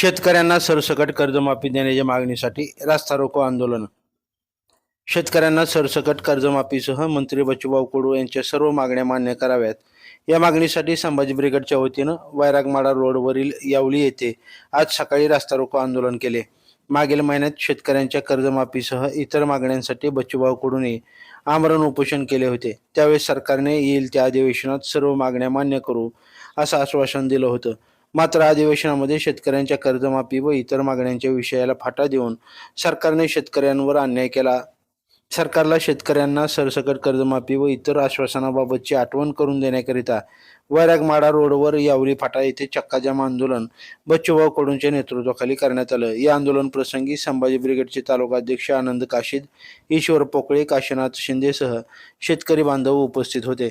शेतकऱ्यांना सरसकट कर्जमाफी देण्याच्या मागणीसाठी रास्ता रोको आंदोलन. शेतकऱ्यांना सरसकट कर्जमाफीसह मंत्री बच्चूभाऊ कडू यांच्या सर्व मागण्या मान्य कराव्यात. या मागणीसाठी संभाजी ब्रिगेडच्या वतीनं वैरागमाडा रोडवरील यावली येथे आज सकाळी रास्ता रोको आंदोलन केले. मागील महिन्यात शेतकऱ्यांच्या कर्जमाफीसह इतर मागण्यांसाठी बच्चूभाऊ कडूने आमरण उपोषण केले होते. त्यावेळी सरकारने येईल त्या अधिवेशनात सर्व मागण्या मान्य करू असं आश्वासन दिलं होतं. मात्र अधिवेशनामध्ये शेतकऱ्यांच्या कर्जमाफी व इतर मागण्यांच्या विषयाला फाटा देऊन सरकारने शेतकऱ्यांवर अन्याय केला. सरकारला शेतकऱ्यांना सरसकट कर्जमाफी व इतर आश्वासनाबाबतची आठवण करून देण्याकरिता वैरागमाडा रोडवर यावली फाटा येथे चक्काजाम आंदोलन बच्चूभाऊ कडूंच्या नेतृत्वाखाली करण्यात आलं. या आंदोलन प्रसंगी संभाजी ब्रिगेडचे तालुका अध्यक्ष आनंद काशीद ईश्वर पोकळे काशीनाथ शिंदेसह शेतकरी बांधव उपस्थित होते.